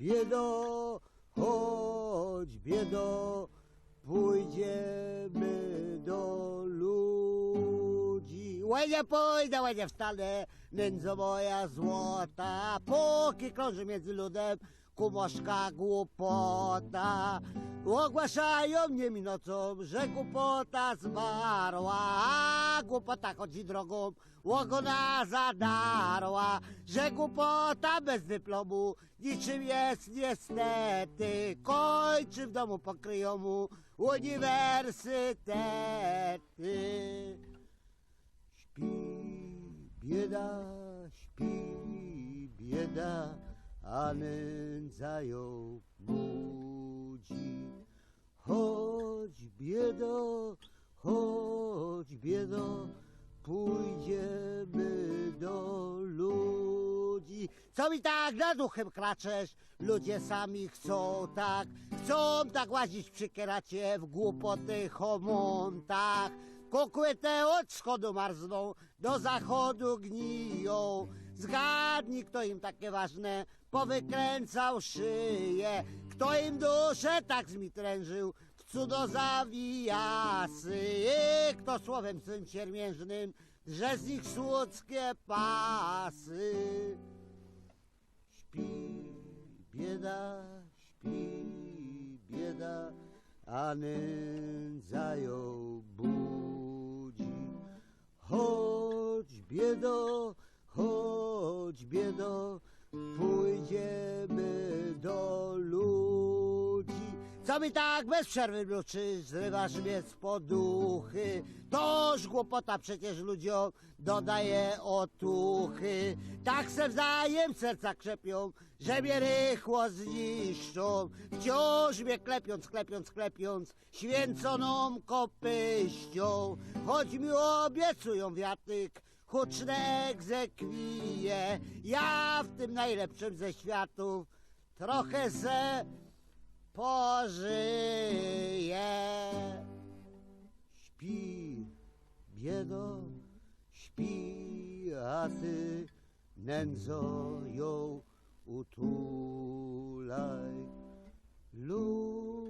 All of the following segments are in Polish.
biedo, chodź biedo, pójdziemy do ludzi. Łenie pójdę, łenie wstanę, nędzo moja złota, póki krąży między ludem, kumoszka głupota. Ogłaszają mnie mi nocą, że głupota zmarła, głupota chodzi drogą, łogona zadarła, że głupota bez dyplomu niczym jest niestety, kończy w domu pokryją mu uniwersytety. Śpi bieda, śpi bieda, a nędza ją budzi. Chodź biedo, chodź biedo, pójdziemy do ludzi. Co mi tak nad duchem kraczesz? Ludzie sami chcą tak, chcą tak łazić przy kieracie w głupoty homontach. Kukły te od wschodu marzną, do zachodu gniją. Zgadnij, kto im takie ważne powykręcał szyję. Kto im duszę tak zmitrężył w cudozawijasy. I kto słowem swym siermiężnym drze z nich słudzkie pasy. Śpi bieda, śpi bieda, a nędza ją budzi. Chodź biedo, chodź biedo, pójdziemy do ludzi. Co mi tak bez przerwy mruczysz, zrywasz mnie z poduchy? Toż głupota przecież ludziom dodaje otuchy. Tak se wzajem serca krzepią, że mnie rychło zniszczą. Wciąż mnie klepiąc, klepiąc, klepiąc, święconą kopyścią. Choć mi obiecują wiatyk, huczne egzekwije. Ja w tym najlepszym ze światów trochę se pożyje. Śpi, biedo, śpi, a ty nędzo ją utulaj. Lulilej,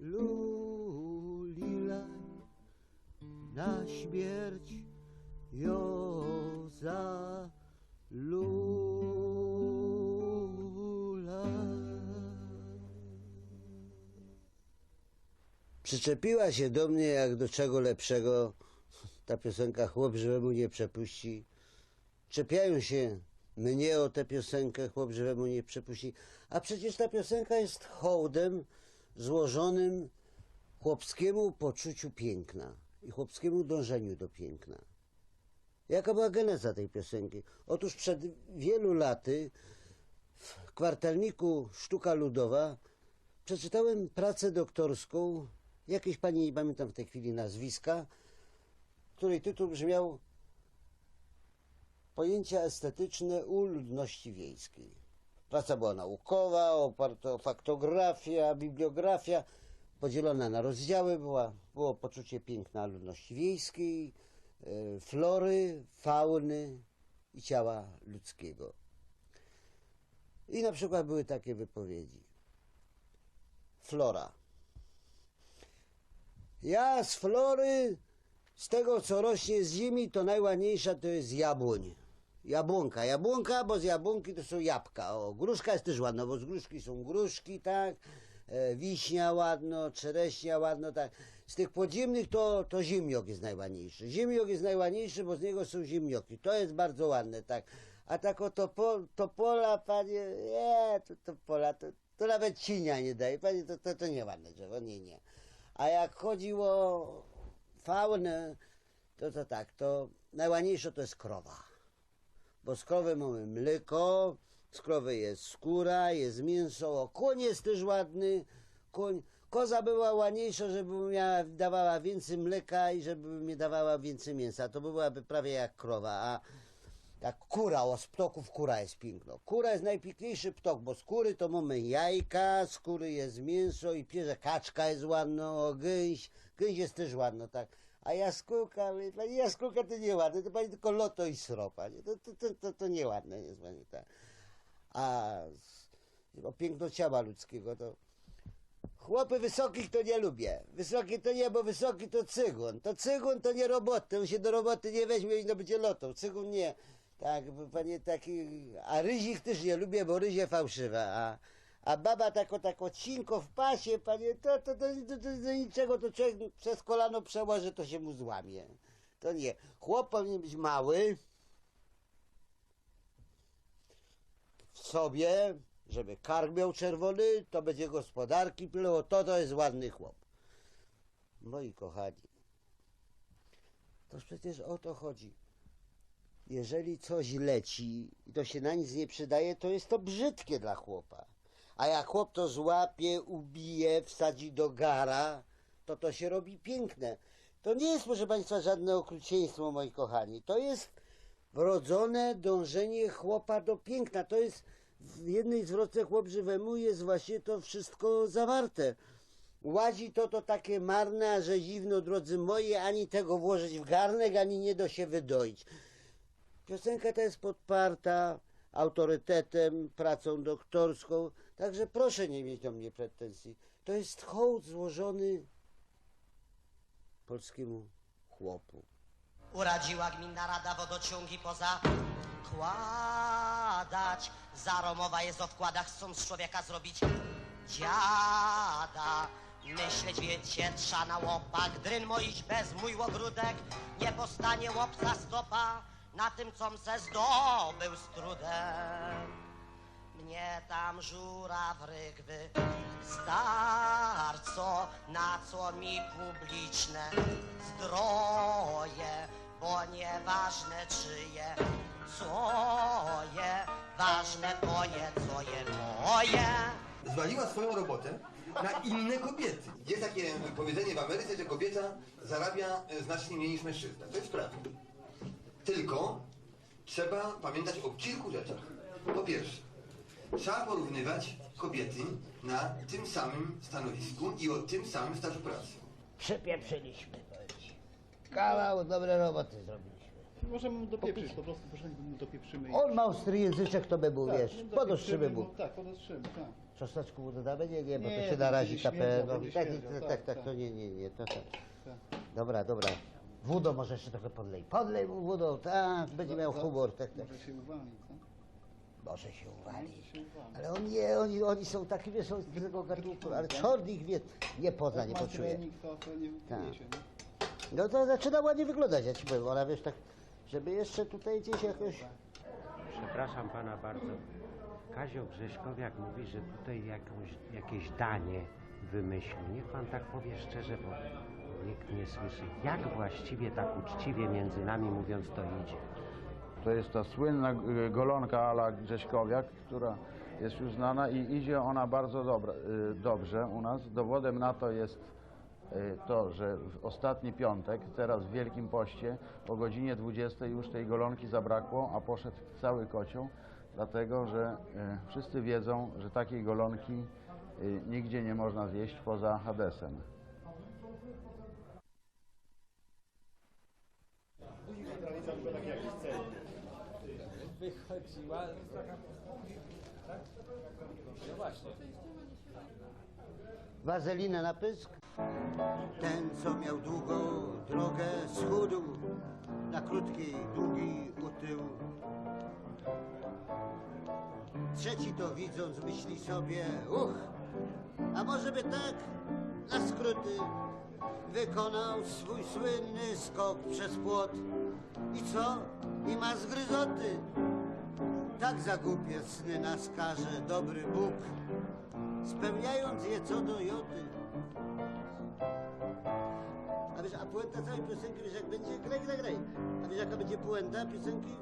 lulilej, śmierć ją zalulaj. Przyczepiła się do mnie jak do czego lepszego. Ta piosenka chłop żywemu nie przepuści. Czepiają się mnie o tę piosenkę, chłop żywemu nie przepuści. A przecież ta piosenka jest hołdem złożonym chłopskiemu poczuciu piękna i chłopskiemu dążeniu do piękna. Jaka była geneza tej piosenki? Otóż przed wielu laty w kwartalniku Sztuka Ludowa przeczytałem pracę doktorską jakiejś pani, nie pamiętam w tej chwili nazwiska, której tytuł brzmiał Pojęcia estetyczne u ludności wiejskiej. Praca była naukowa, oparta o faktografię, bibliografia, podzielona na rozdziały, była, było poczucie piękna ludności wiejskiej, e, flory, fauny i ciała ludzkiego. I na przykład były takie wypowiedzi. Flora. Ja z flory, z tego co rośnie z ziemi, to najładniejsza to jest jabłoń. Jabłonka, jabłonka, bo z jabłonki to są jabłka. O, gruszka jest też ładna, bo z gruszki są gruszki, tak? E, wiśnia ładno, czereśnia ładno, tak. Z tych podziemnych to, to ziemniok jest najładniejszy. Ziemniok jest najładniejszy, bo z niego są ziemnioki. To jest bardzo ładne, tak. A tak o topo, topola, panie, nie, to topola, to, to nawet cinia nie daje. Panie, to, to, to nie ładne drzewo, nie, nie. A jak chodziło o faunę, to to tak, to najładniejsze to jest krowa. Bo z krowy mamy mleko, z krowy jest skóra, jest mięso, o, koń jest też ładny, koń, koza była ładniejsza, żeby miała, dawała więcej mleka i żeby mi dawała więcej mięsa, to byłaby prawie jak krowa, a tak kura, o z ptoków kura jest piękno. Kura jest najpiękniejszy ptok, bo z kury to mamy jajka, z kury jest mięso i pierze, kaczka jest ładna, o gęś, gęś jest też ładna, tak. A jaskółka, mówi, pani jaskółka to nieładne, to pani tylko loto i sropa? To, to, to, to, to nieładne jest pani tak. A o piękno ciała ludzkiego to chłopy wysokich to nie lubię. Wysoki to nie, bo wysoki to cygun. To cygun to nie roboty, on się do roboty nie weźmie i no będzie lotą. Cygun nie. Tak, panie taki, a ryzik też nie lubię, bo ryzie fałszywa, a, a baba tako, tako cinko w pasie, panie, to, to, to, to, to do niczego, to człowiek przez kolano przełoży, to się mu złamie. To nie. Chłop powinien być mały, w sobie, żeby kark miał czerwony, to będzie gospodarki pilnował, to to jest ładny chłop. Moi kochani, to przecież o to chodzi. Jeżeli coś leci i to się na nic nie przydaje, to jest to brzydkie dla chłopa. A jak chłop to złapie, ubije, wsadzi do gara, to to się robi piękne. To nie jest, proszę Państwa, żadne okrucieństwo, moi kochani. To jest wrodzone dążenie chłopa do piękna. To jest w jednej zwrotce chłop żywemu jest właśnie to wszystko zawarte. Łazi to to takie marne, a że dziwno, drodzy moi, ani tego włożyć w garnek, ani nie do się wydoić. Piosenka ta jest podparta autorytetem, pracą doktorską, także proszę nie mieć do mnie pretensji. To jest hołd złożony polskiemu chłopu. Uradziła gminna rada wodociągi poza kładać. Zaromowa jest o wkładach, chcą z człowieka zrobić dziada. Myśleć wiecie, trza na łopak, dryn moić bez mój ogródek. Nie postanie łopca stopa na tym, com se zdobył z trudem. Mnie tam żuraw rygwy starco, na co mi publiczne zdroje, bo nieważne czyje, co je, ważne to je, co je moje. zwaliła swoją robotę na inne kobiety. Jest takie powiedzenie w Ameryce, że kobieta zarabia e, znacznie mniej niż mężczyzna. To jest prawda. Tylko trzeba pamiętać o kilku rzeczach. Po pierwsze, trzeba porównywać kobiety na tym samym stanowisku i o tym samym stażu pracy. Ci. Kawał dobrej roboty zrobiliśmy. Możemy mu dopieprzyć, po prostu proszę, mu dopieprzymy. i- On ma ostry języczek, to by był, Tak, wiesz, no, podostrzymy dopieprzymy mu. Tak, podostrzymy, tak. Czosneczku mu dodamy? Nie, nie, bo Nie, to się to narazi będzie KPN. śmierdział, będzie tak, śmierdział, tak, tak, tak, tak, tak. to nie, nie, nie, to tak. tak. Dobra, dobra. Wódą może jeszcze trochę podlej. Podlej mu wodą, tak, będzie miał Za- humor, tak, tak. Może się uwali, co? Może się uwali. Może się uwali. Ale on nie, oni, oni są taki, wiesz, są z tego gatunku, ale czort ich wie, nie pozna, nie Jak ma poczuje. trening, to, to nie Tak. wypije się, nie? No to zaczyna ładnie wyglądać, ja ci powiem, ona wiesz, tak, żeby jeszcze tutaj gdzieś jakoś... Przepraszam pana bardzo. Kazio Grześkowiak mówi, że tutaj jakąś, jakieś danie wymyślił. Niech pan tak powie szczerze, bo nikt nie słyszy. Jak właściwie tak uczciwie między nami mówiąc to idzie? To jest ta słynna y, golonka ala Grześkowiak, która jest już znana i idzie ona bardzo dobra, y, dobrze u nas. Dowodem na to jest to, że w ostatni piątek, teraz w Wielkim Poście, o godzinie 20 już tej golonki zabrakło, a poszedł cały kocioł, dlatego że y, wszyscy wiedzą, że takiej golonki y, nigdzie nie można zjeść poza Hadesem. wychodziła. No właśnie. Wazelinę na pysk. Ten, co miał długą drogę, schudł na krótki, długi utył. Trzeci to widząc myśli sobie, uch, a może by tak na skróty wykonał swój słynny skok przez płot. I co? I ma zgryzoty. Tak za głupie sny nas każe dobry Bóg, spełniając je co do joty. A wiesz, a puenta całej piosenki, wiesz jak będzie? Graj, graj, graj. A wiesz jaka będzie puenta piosenki?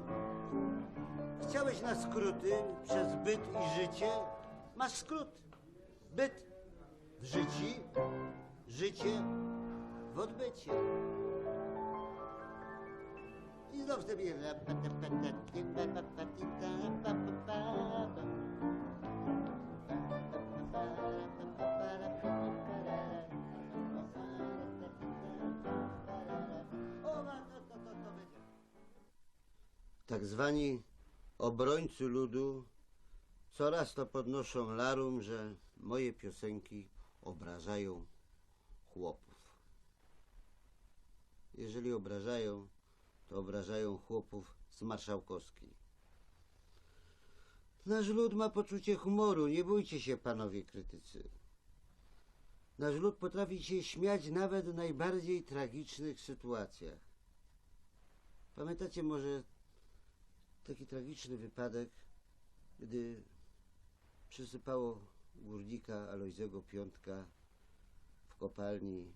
Chciałeś na skróty przez byt i życie? Masz skrót. Byt w życi, życie w odbycie. I znów te tak zwani obrońcy ludu coraz to podnoszą larum, że moje piosenki obrażają chłopów. Jeżeli obrażają, to obrażają chłopów z Marszałkowskiej. Nasz lud ma poczucie humoru, nie bójcie się, panowie krytycy. Nasz lud potrafi się śmiać nawet w najbardziej tragicznych sytuacjach. Pamiętacie może taki tragiczny wypadek, gdy przysypało górnika Alojzego Piątka w kopalni.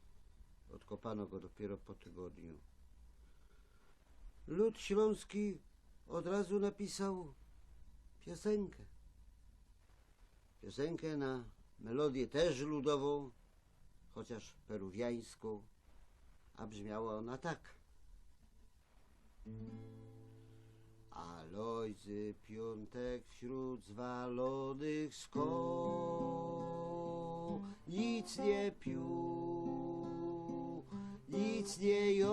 Odkopano go dopiero po tygodniu. Lud śląski od razu napisał piosenkę. Piosenkę na melodię też ludową, chociaż peruwiańską, a brzmiała ona tak. Alojzy piątek wśród zwalonych skał nic nie pił, nic nie jadł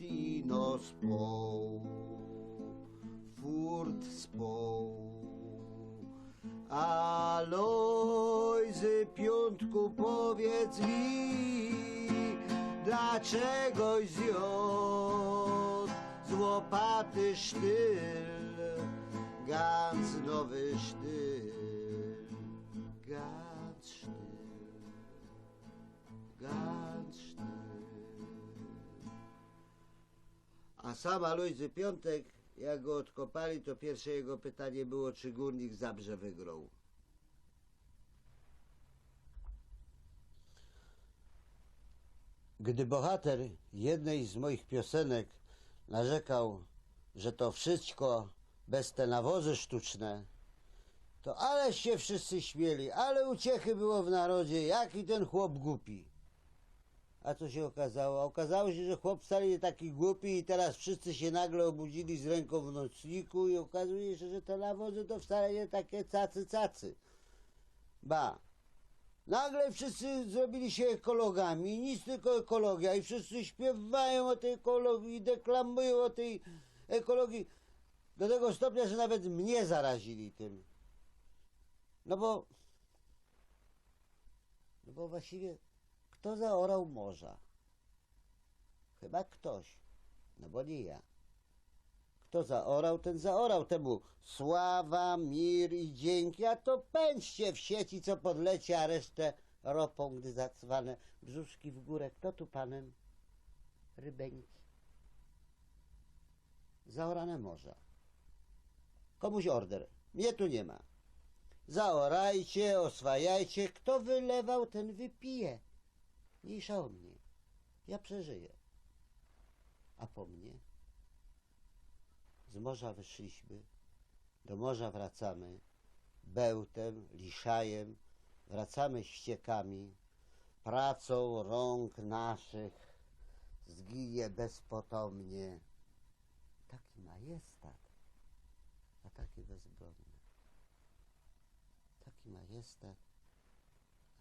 i no spał, furt spał. Alojzy piątku powiedz mi, dlaczegoś zjadł z łopaty sztyl, gans nowy sztyl, gans sztyl, gans sztyl. A sam Alojzy Piątek, jak go odkopali, to pierwsze jego pytanie było, czy górnik Zabrze wygrał. Gdy bohater jednej z moich piosenek narzekał, że to wszystko bez te nawozy sztuczne, to ale się wszyscy śmieli, ale uciechy było w narodzie, jaki ten chłop głupi. A co się okazało? Okazało się, że chłop wcale nie taki głupi i teraz wszyscy się nagle obudzili z ręką w nocniku i okazuje się, że te nawozy to wcale nie takie cacy cacy. Ba, Nagle wszyscy zrobili się ekologami, nic tylko ekologia i wszyscy śpiewają o tej ekologii deklamują o tej ekologii do tego stopnia, że nawet mnie zarazili tym. No bo, no bo właściwie kto zaorał morza? Chyba ktoś, no bo nie ja. Kto zaorał, ten zaorał temu sława, mir i dzięki, a to pędźcie w sieci, co podleci, a resztę ropą, gdy zacwane brzuszki w górę. Kto tu panem? Rybeńki. Zaorane morza. Komuś order. Mnie tu nie ma. Zaorajcie, oswajajcie. Kto wylewał, ten wypije. Mniejsza o mnie. Ja przeżyję. A po mnie? Z morza wyszliśmy, do morza wracamy, bełtem, liszajem, wracamy ściekami, pracą rąk naszych zginie bezpotomnie. Taki majestat, a takie bezbronne. Taki majestat,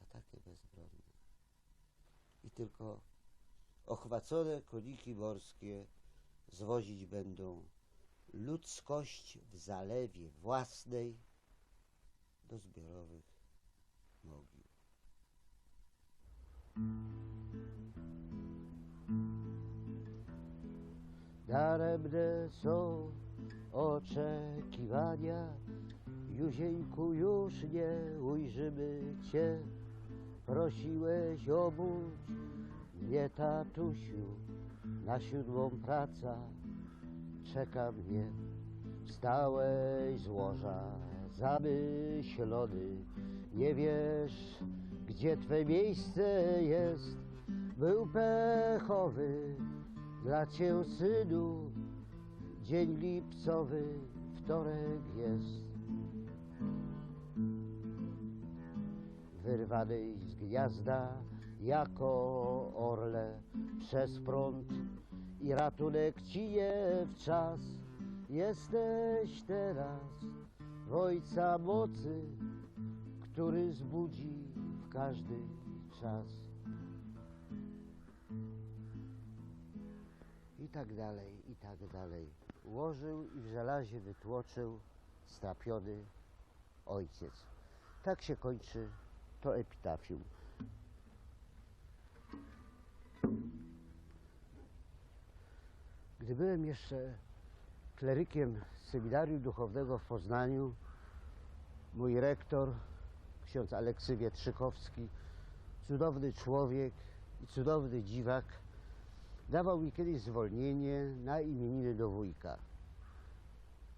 a takie bezbronne. I tylko ochwacone koniki morskie zwozić będą ludzkość w zalewie własnej do zbiorowych mogił. Daremne są oczekiwania, Józieńku już nie ujrzymy Cię. Prosiłeś obudź mnie, tatusiu, na siódmą praca czeka mnie. Wstałeś z łoża zamyślony, nie wiesz, gdzie Twe miejsce jest. Był pechowy dla Cię, synu, dzień lipcowy, wtorek jest. Wyrwanej z gniazda jako orle przez prąd i ratunek ci je w czas. Jesteś teraz w Ojca mocy, który zbudzi w każdy czas. I tak dalej, i tak dalej. Ułożył i w żelazie wytłoczył strapiony ojciec. Tak się kończy to epitafium. Gdy byłem jeszcze klerykiem seminarium duchownego w Poznaniu, mój rektor, ksiądz Aleksy Wietrzykowski, cudowny człowiek i cudowny dziwak, dawał mi kiedyś zwolnienie na imieniny do wujka.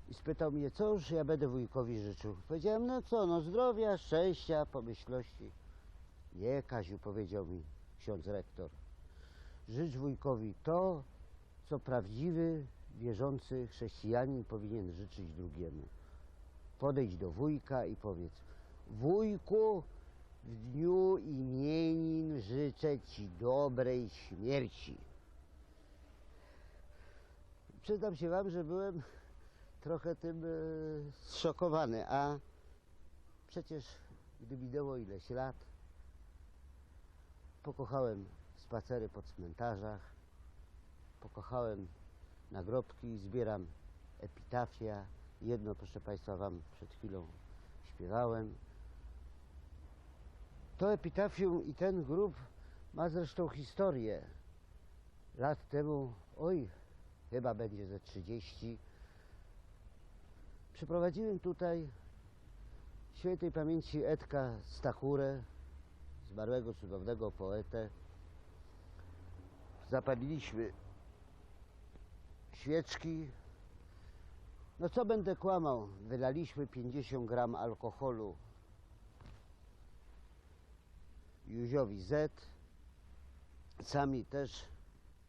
I spytał mnie, coż ja będę wujkowi życzył. Powiedziałem, no co, no zdrowia, szczęścia, pomyślności. Nie, Kaziu, powiedział mi ksiądz rektor. Życz wujkowi to, co prawdziwy, wierzący chrześcijanin powinien życzyć drugiemu. Podejdź do wujka i powiedz, wujku, w dniu imienin życzę Ci dobrej śmierci. Przyznam się Wam, że byłem trochę tym e, zszokowany, a przecież gdy minęło ileś lat, pokochałem spacery po cmentarzach, pokochałem nagrobki, zbieram epitafia. Jedno, proszę Państwa, Wam przed chwilą śpiewałem. To epitafium i ten grób ma zresztą historię. Lat temu, oj, chyba będzie ze 30, przyprowadziłem tutaj świętej pamięci Edka Stachurę, zmarłego cudownego poetę. Zapaliliśmy świeczki. No co będę kłamał? Wylaliśmy 50 gram alkoholu Józiowi Z. Sami też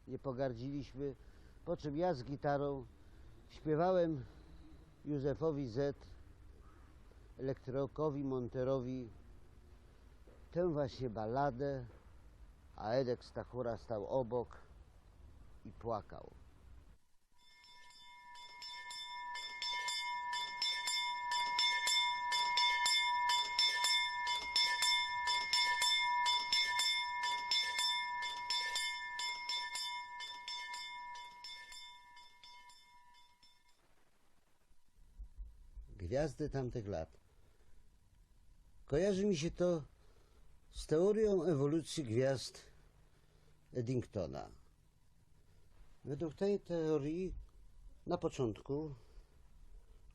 nie pogardziliśmy. Po czym ja z gitarą śpiewałem Józefowi Z, elektrykowi Monterowi tę właśnie balladę, a Edek Stachura stał obok i płakał. Gwiazdy tamtych lat. Kojarzy mi się to z teorią ewolucji gwiazd Eddingtona. Według tej teorii na początku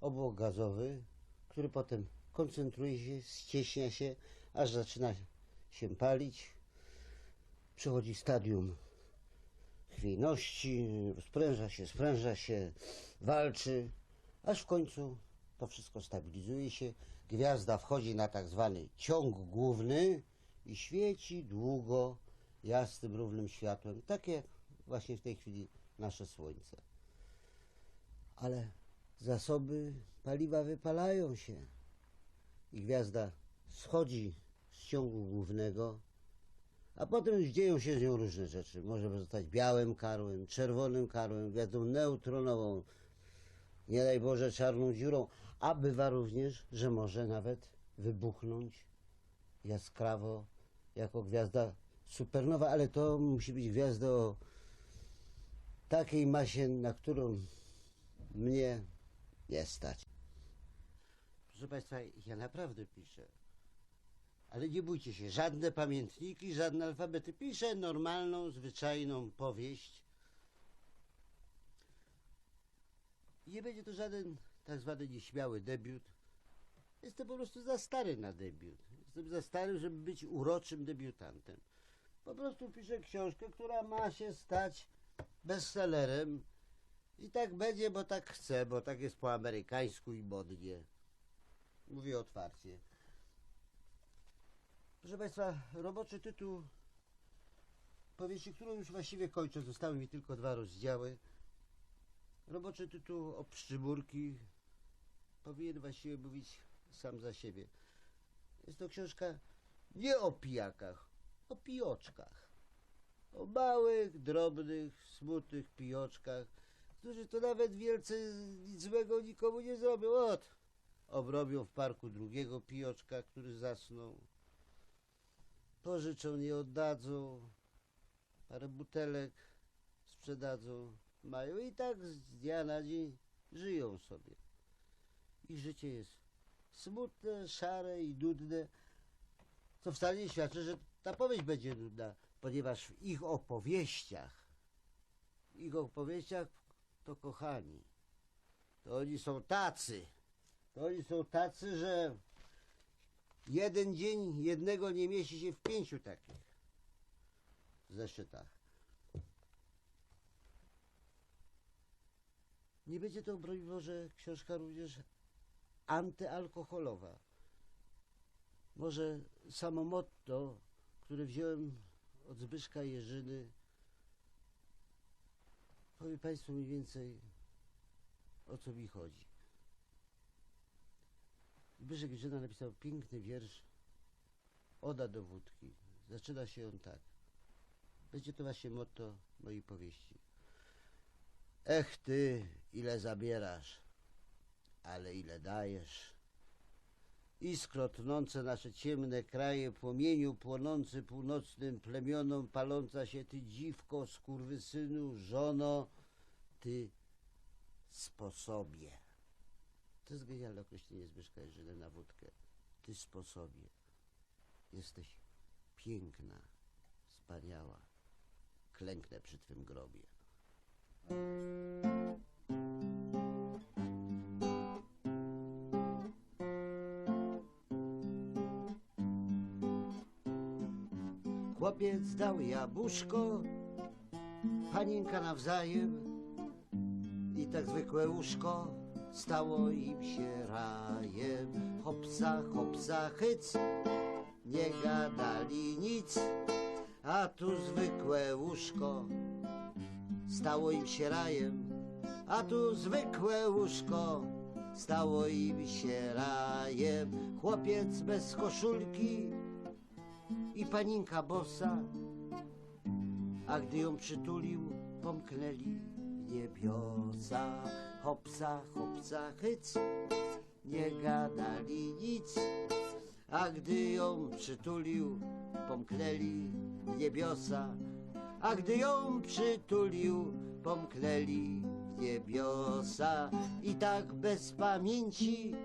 obłok gazowy, który potem koncentruje się, ścieśnia się, aż zaczyna się palić. Przychodzi stadium chwiejności, spręża się, spręża się, walczy, aż w końcu to wszystko stabilizuje się. Gwiazda wchodzi na tak zwany ciąg główny i świeci długo jasnym, równym światłem, tak jak właśnie w tej chwili nasze Słońce. Ale zasoby paliwa wypalają się i gwiazda schodzi z ciągu głównego, a potem już dzieją się z nią różne rzeczy. Może zostać białym karłem, czerwonym karłem, gwiazdą neutronową, nie daj Boże czarną dziurą, a bywa również, że może nawet wybuchnąć jaskrawo jako gwiazda supernowa, ale to musi być gwiazda o takiej masie, na którą mnie nie stać. Proszę Państwa, ja naprawdę piszę. Ale nie bójcie się, żadne pamiętniki, żadne alfabety. Piszę normalną, zwyczajną powieść. Nie będzie to żaden tak zwany nieśmiały debiut. Jestem po prostu za stary na debiut. Jestem za stary, żeby być uroczym debiutantem. Po prostu piszę książkę, która ma się stać bestsellerem. I tak będzie, bo tak chcę, bo tak jest po amerykańsku i modnie. Mówię otwarcie. Proszę Państwa, roboczy tytuł powieści, którą już właściwie kończę. Zostały mi tylko dwa rozdziały. Roboczy tytuł o pszczymurki powinien właściwie mówić sam za siebie. Jest to książka nie o pijakach, o pijoczkach. O małych, drobnych, smutnych pijoczkach, którzy to nawet wielce nic złego nikomu nie zrobią. Ot, obrobią w parku drugiego pijoczka, który zasnął. Pożyczą, nie oddadzą. Parę butelek sprzedadzą mają i tak z dnia na dzień żyją sobie. Ich życie jest smutne, szare i nudne, co wcale nie świadczy, że ta powieść będzie nudna, ponieważ w ich opowieściach, w ich opowieściach to kochani, to oni są tacy, to oni są tacy, że jeden dzień jednego nie mieści się w pięciu takich zeszytach. Nie będzie to, broń Boże, książka również antyalkoholowa. Może samo motto, które wziąłem od Zbyszka Jerzyny, powie Państwu mniej więcej, o co mi chodzi. Zbyszek Jerzyna napisał piękny wiersz Oda do wódki. Zaczyna się on tak. Będzie to właśnie motto mojej powieści. Ech ty, ile zabierasz, ale ile dajesz. Iskro tnące nasze ciemne kraje, płomieniu płonący północnym plemionom, paląca się ty dziwko, skurwysynu, żono, ty sposobie. To jest genialne określenie Zbyszka Jerzyny na wódkę. Ty sposobie. Jesteś piękna, wspaniała. Klęknę przy twym grobie. Chłopiec dał jabłuszko, panienka nawzajem i tak zwykłe łóżko stało im się rajem. Hopsa, hopsa, hyc, nie gadali nic, a tu zwykłe łóżko stało im się rajem, a tu zwykłe łóżko stało im się rajem. Chłopiec bez koszulki i paninka bosa, a gdy ją przytulił, pomknęli niebiosa. Hopsa, hopsa, hyc, nie gadali nic, a gdy ją przytulił, pomknęli niebiosa. A gdy ją przytulił, pomknęli niebiosa i tak bez pamięci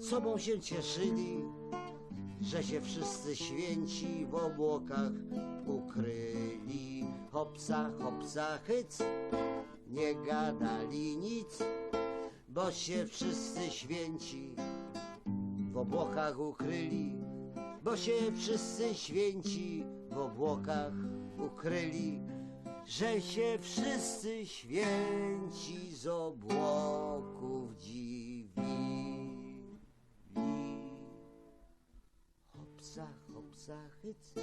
sobą się cieszyli, że się wszyscy święci w obłokach ukryli. Hopsa, hopsa, hyc, nie gadali nic, bo się wszyscy święci w obłokach ukryli, bo się wszyscy święci w obłokach ukryli, że się wszyscy święci z obłoków dziwili. Hopsa, hopsa, hyc,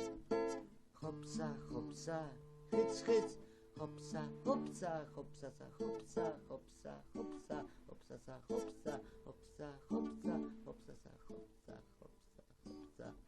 hopsa, hopsa, hyc, hyc, hopsa, hopsa, hopsa, sa, hopsa, hopsa, hopsa, hopsa, sa, hopsa, hopsa, hopsa, hopsa, sa, hopsa, hopsa, hopsa, hopsa,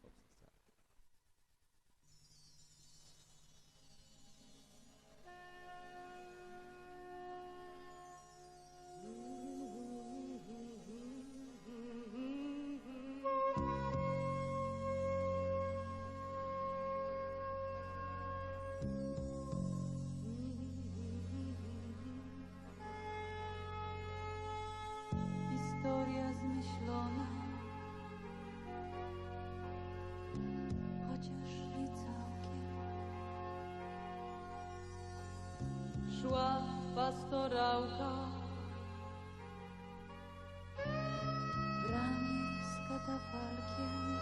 pastorałka, w ramię z katafalkiem,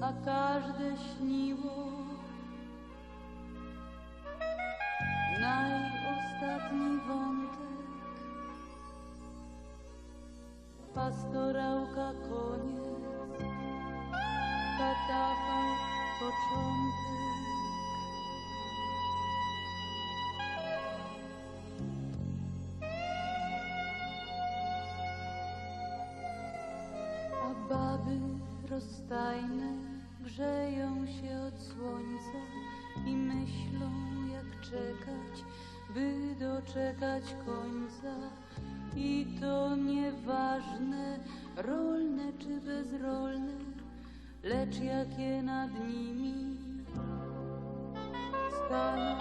a każde śniło baby rozstajne grzeją się od słońca i myślą jak czekać, by doczekać końca. I to nieważne, rolne czy bezrolne, lecz jakie nad nimi staną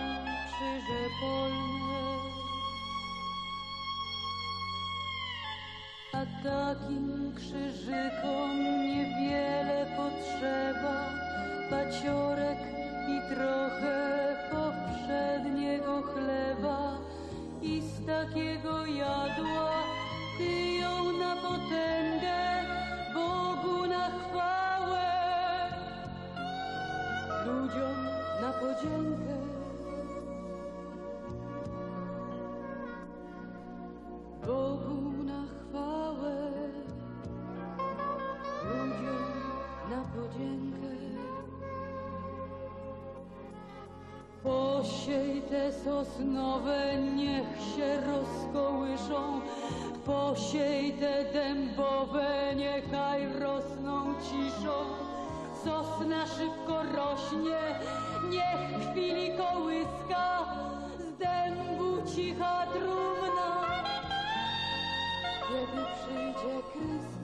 krzyże polne. A takim krzyżykom niewiele potrzeba, paciorek i trochę powszedniego chleba. I z takiego jadła tyją na potęgę, Bogu na chwałę, ludziom na podziękę. Te sosnowe, niech się rozkołyszą, posiej te dębowe, niechaj rosną ciszą. Sosna szybko rośnie, niech chwili kołyska, z dębu cicha trumna kiedy przyjdzie Chrystus.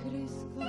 Trumna, kiedy przyjdzie Chrystus.